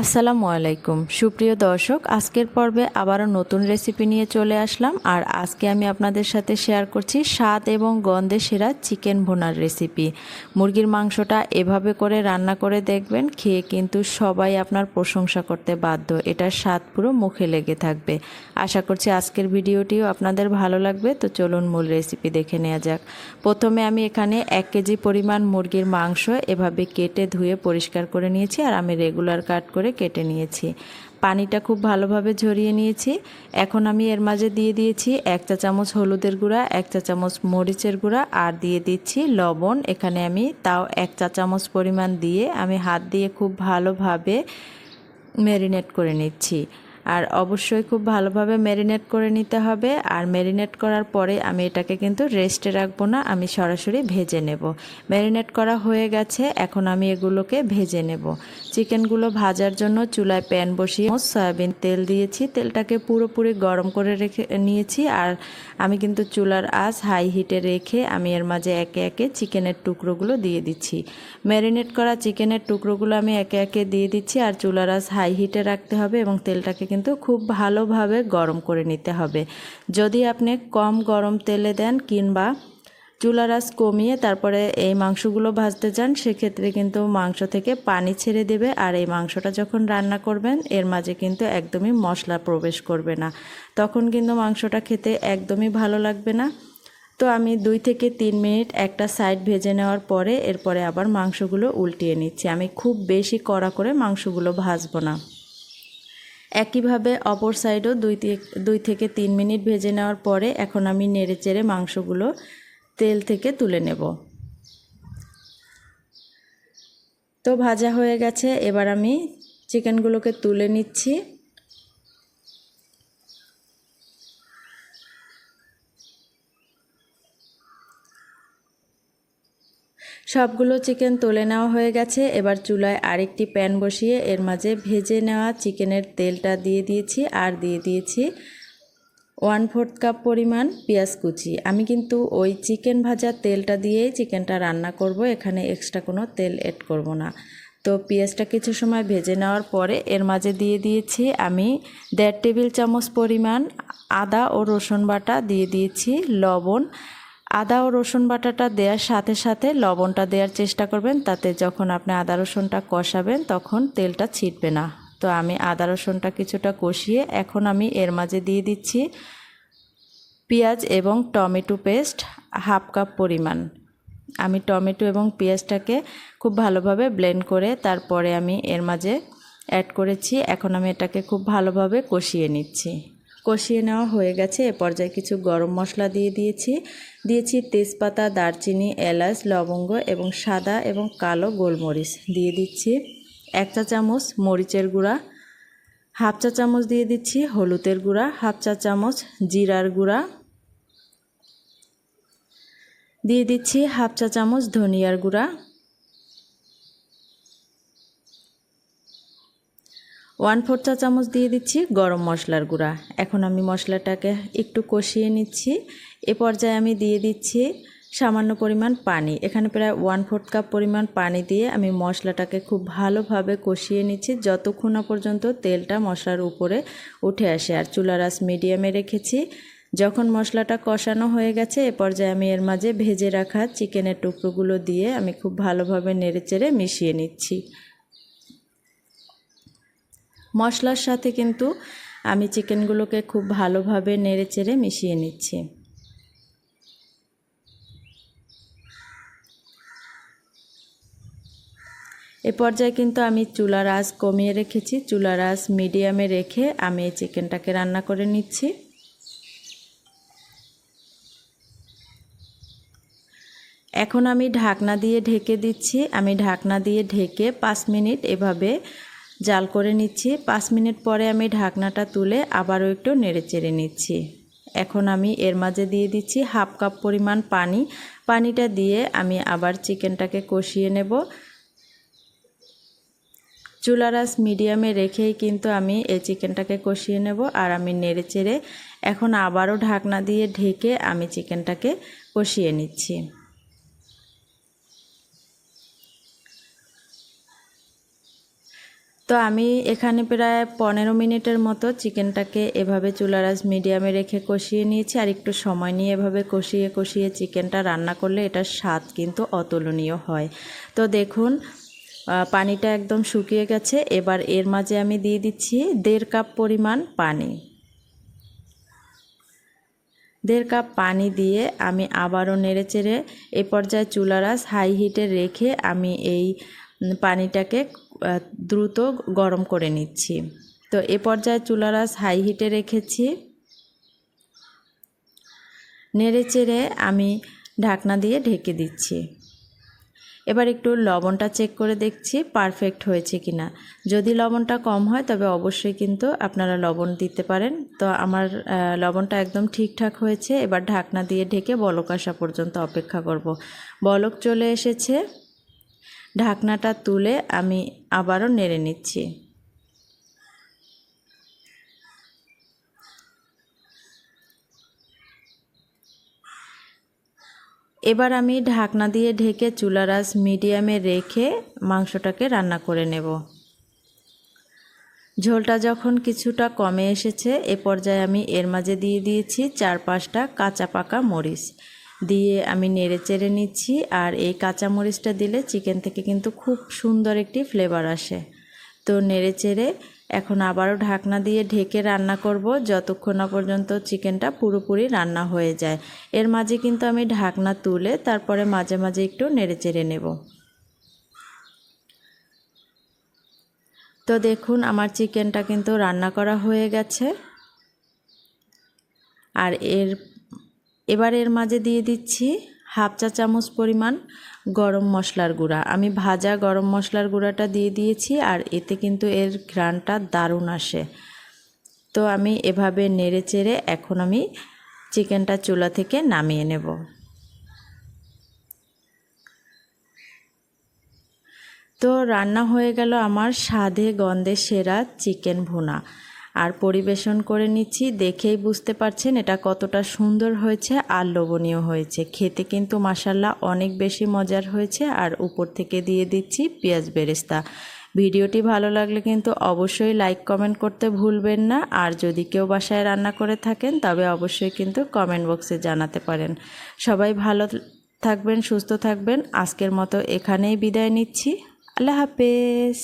আসসালামু আলাইকুম। সুপ্রিয় দর্শক, আজকের পর্বে আবারও নতুন রেসিপি নিয়ে চলে আসলাম আর আজকে আমি আপনাদের সাথে শেয়ার করছি স্বাদ এবং গন্ধে সেরা চিকেন ভোনার রেসিপি। মুরগির মাংসটা এভাবে করে রান্না করে দেখবেন, খেয়ে কিন্তু সবাই আপনার প্রশংসা করতে বাধ্য। এটার স্বাদ পুরো মুখে লেগে থাকবে। আশা করছি আজকের ভিডিওটিও আপনাদের ভালো লাগবে, তো চলুন মূল রেসিপি দেখে নেওয়া যাক। প্রথমে আমি এখানে এক কেজি পরিমাণ মুরগির মাংস এভাবে কেটে ধুয়ে পরিষ্কার করে নিয়েছি আর আমি রেগুলার কাট করে কেটে নিয়েছি। পানিটা খুব ভালোভাবে ঝরিয়ে নিয়েছি। এখন আমি এর মাঝে দিয়ে দিয়েছি এক চা চামচ হলুদের গুঁড়া, এক চা চামচ মরিচের গুঁড়া আর দিয়ে দিচ্ছি লবণ। এখানে আমি তাও এক চা চামচ পরিমাণ দিয়ে আমি হাত দিয়ে খুব ভালোভাবে ম্যারিনেট করে নিচ্ছি। আর অবশ্যই খুব ভালোভাবে ম্যারিনেট করে নিতে হবে। আর ম্যারিনেট করার পরে আমি এটাকে কিন্তু রেস্টে রাখব না, আমি সরাসরি ভেজে নেব। ম্যারিনেট করা হয়ে গেছে, এখন আমি এগুলোকে ভেজে নেব। চিকেনগুলো ভাজার জন্য চুলায় প্যান বসিয়ে সয়াবিন তেল দিয়েছি। তেলটাকে পুরোপুরি গরম করে রেখে নিয়েছি। আর আমি কিন্তু চুলার আঁচ হাই হিটে রেখে আমি এর মাঝে একে একে চিকেনের টুকরোগুলো দিয়ে দিচ্ছি। ম্যারিনেট করা চিকেনের টুকরোগুলো আমি একে একে দিয়ে দিচ্ছি। আর চুলার আঁচ হাই হিটে রাখতে হবে এবং তেলটাকে কিন্তু খুব ভালোভাবে গরম করে নিতে হবে। যদি আপনি কম গরম তেলে দেন কিংবা চুলার আঁচ কমিয়ে তারপরে এই মাংসগুলো ভাজতে যান সেক্ষেত্রে কিন্তু মাংস থেকে পানি ছেড়ে দেবে আর এই মাংসটা যখন রান্না করবেন, এর মাঝে কিন্তু একদমই মশলা প্রবেশ করবে না। তখন কিন্তু মাংসটা খেতে একদমই ভালো লাগবে না। তো আমি দুই থেকে তিন মিনিট একটা সাইড ভেজে নেওয়ার পরে এরপরে আবার মাংসগুলো উল্টিয়ে নিচ্ছি। আমি খুব বেশি কড়া করে মাংসগুলো ভাজবো না। একইভাবে অপর সাইডও দুই দুই থেকে তিন মিনিট ভেজে নেওয়ার পরে এখন আমি নেড়েচেড়ে মাংসগুলো তেল থেকে তুলে নেব। তো ভাজা হয়ে গেছে, এবার আমি চিকেনগুলোকে তুলে নিচ্ছি। সবগুলো চিকেন তুলে নেওয়া হয়ে গেছে। এবার চুলায় আরেকটি প্যান বসিয়ে এর মাঝে ভেজে নেওয়া চিকেনের তেলটা দিয়ে দিয়েছি আর দিয়ে দিয়েছি ওয়ান ফোর্থ কাপ পরিমাণ পেঁয়াজ কুচি। আমি কিন্তু ওই চিকেন ভাজার তেলটা দিয়েই চিকেনটা রান্না করব, এখানে এক্সট্রা কোনো তেল এড করব না। তো পেঁয়াজটা কিছু সময় ভেজে নেওয়ার পরে এর মাঝে দিয়ে দিয়েছি আমি দেড় টেবিল চামচ পরিমাণ আদা ও রসুন বাটা, দিয়ে দিয়েছি লবণ আদা ও রসুন বাটাটা দেওয়ার সাথে সাথে লবণটা দেওয়ার চেষ্টা করবেন, তাতে যখন আপনি আদা রসুনটা কষাবেন তখন তেলটা ছিটবে না। তো আমি আদা রসুনটা কিছুটা কষিয়ে এখন আমি এর মাঝে দিয়ে দিচ্ছি পেঁয়াজ এবং টমেটো পেস্ট হাফ কাপ পরিমাণ। আমি টমেটো এবং পেঁয়াজটাকে খুব ভালোভাবে ব্লেন্ড করে তারপরে আমি এর মাঝে অ্যাড করেছি। এখন আমি এটাকে খুব ভালোভাবে কষিয়ে নিচ্ছি। কষিয়ে নেওয়া হয়ে গেছে। এ পর্যায়ে কিছু গরম মশলা দিয়ে দিয়েছি। দিয়েছি তেজপাতা, দারচিনি, এলাচ, লবঙ্গ এবং সাদা এবং কালো গোলমরিচ। দিয়ে দিচ্ছি এক চা চামচ মরিচের গুঁড়া, হাফ চা চামচ দিয়ে দিচ্ছি হলুদের গুঁড়া, হাফ চা চামচ জিরার গুঁড়া। দিয়ে দিচ্ছি হাফ চা চামচ ধনিয়ার গুঁড়া। ওয়ান ফোর চা চামচ দিয়ে দিচ্ছি গরম মশলার গুঁড়া। এখন আমি মশলাটাকে একটু কষিয়ে নিচ্ছি। এ পর্যায়ে আমি দিয়ে দিচ্ছি সামান্য পরিমাণ পানি। এখানে প্রায় ওয়ান ফোর্থ কাপ পরিমাণ পানি দিয়ে আমি মশলাটাকে খুব ভালোভাবে কষিয়ে নিচ্ছি যতক্ষণ না পর্যন্ত তেলটা মশলার উপরে উঠে আসে। আর চুলার আস মিডিয়ামে রেখেছি। যখন মশলাটা কষানো হয়ে গেছে, এ পর্যায়ে আমি এর মাঝে ভেজে রাখা চিকেনের টুকরোগুলো দিয়ে আমি খুব ভালোভাবে নেড়েচেড়ে মিশিয়ে নিচ্ছি। মশলার সাথে কিন্তু আমি চিকেনগুলোকে খুব ভালোভাবে নেড়েচেড়ে মিশিয়ে নিচ্ছি। এ পর্যায়ে কিন্তু আমি চুলার আঁচ কমিয়ে রেখেছি। চুলার আঁচ মিডিয়ামে রেখে আমি এই চিকেনটাকে রান্না করে নিচ্ছি। এখন আমি ঢাকনা দিয়ে ঢেকে দিচ্ছি। আমি ঢাকনা দিয়ে ঢেকে পাঁচ মিনিট এভাবে জাল করে নিচ্ছি। পাঁচ মিনিট পরে আমি ঢাকনাটা তুলে আবারও একটু নেড়ে চেড়ে নিচ্ছি। এখন আমি এর মাঝে দিয়ে দিচ্ছি হাফ কাপ পরিমাণ পানি। পানিটা দিয়ে আমি আবার চিকেনটাকে কষিয়ে নেব। চুলারাস মিডিয়ামে রেখেই কিন্তু আমি এই চিকেনটাকে কষিয়ে নেব আর আমি নেড়ে চেড়ে এখন আবারও ঢাকনা দিয়ে ঢেকে আমি চিকেনটাকে কষিয়ে নিচ্ছি। তো আমি এখানে প্রায় পনেরো মিনিটের মতো চিকেনটাকে এভাবে চুলারাজ মিডিয়ামে রেখে কষিয়ে নিয়েছি, আর একটু সময় নিয়ে এভাবে কষিয়ে কষিয়ে চিকেনটা রান্না করলে এটার স্বাদ কিন্তু অতুলনীয় হয়। তো দেখুন পানিটা একদম শুকিয়ে গেছে। এবার এর মাঝে আমি দিয়ে দিচ্ছি দেড় কাপ পরিমাণ পানি। দেড় কাপ পানি দিয়ে আমি আবারও নেড়ে চেড়ে এ পর্যায়ে চুলারাস হাই হিটে রেখে আমি এই পানিটাকে দ্রুত গরম করে নিচ্ছি। তো এ পর্যায়ে চুলারাস হাই হিটে রেখেছি। নেড়ে চেড়ে আমি ঢাকনা দিয়ে ঢেকে দিচ্ছি। এবার একটু লবণটা চেক করে দেখছি পারফেক্ট হয়েছে কিনা। যদি লবণটা কম হয়, তবে অবশ্যই কিন্তু আপনারা লবণ দিতে পারেন। তো আমার লবণটা একদম ঠিকঠাক হয়েছে। এবার ঢাকনা দিয়ে ঢেকে বলক আসা পর্যন্ত অপেক্ষা করব। বলক চলে এসেছে। ঢাকনাটা তুলে আমি আবারও নেড়ে নিচ্ছি। এবার আমি ঢাকনা দিয়ে ঢেকে চুলা চুলারাস মিডিয়ামে রেখে মাংসটাকে রান্না করে নেব। ঝোলটা যখন কিছুটা কমে এসেছে, এ পর্যায়ে আমি এর মাঝে দিয়ে দিয়েছি চার পাঁচটা কাঁচা পাকা মরিচ। দিয়ে আমি নেড়ে চেড়ে নিচ্ছি আর এই কাঁচা মরিচটা দিলে চিকেন থেকে কিন্তু খুব সুন্দর একটি ফ্লেভার আসে। তো নেড়ে চেড়ে এখন আবারও ঢাকনা দিয়ে ঢেকে রান্না করব যতক্ষণ না পর্যন্ত চিকেনটা পুরোপুরি রান্না হয়ে যায়। এর মাঝে কিন্তু আমি ঢাকনা তুলে তারপরে মাঝে মাঝে একটু নেড়ে চেড়ে নেব। তো দেখুন আমার চিকেনটা কিন্তু রান্না করা হয়ে গেছে। আর এর এবার এর মাঝে দিয়ে দিচ্ছি হাফ চা চামচ পরিমাণ গরম মশলার গুঁড়া। আমি ভাজা গরম মশলার গুঁড়াটা দিয়ে দিয়েছি আর এতে কিন্তু এর ঘ্রাণটা দারুণ আসে। তো আমি এভাবে নেড়ে চেড়ে এখন আমি চিকেনটা চুলা থেকে নামিয়ে নেব। তো রান্না হয়ে গেল আমার স্বাদে গন্ধে সেরা চিকেন ভুনা। আর পরিবেশন করে নিচ্ছি, দেখেই বুঝতে পারছেন এটা কতটা সুন্দর হয়েছে আর লোভনীয় হয়েছে। খেতে কিন্তু মাসাল্লাহ অনেক বেশি মজার হয়েছে আর উপর থেকে দিয়ে দিচ্ছি পেঁয়াজ বেরেস্তা। ভিডিওটি ভালো লাগলে কিন্তু অবশ্যই লাইক, কমেন্ট করতে ভুলবেন না আর যদি কেউ বাসায় রান্না করে থাকেন তবে অবশ্যই কিন্তু কমেন্ট বক্সে জানাতে পারেন। সবাই ভালো থাকবেন, সুস্থ থাকবেন। আজকের মতো এখানেই বিদায় নিচ্ছি। আল্লাহ হাফেজ।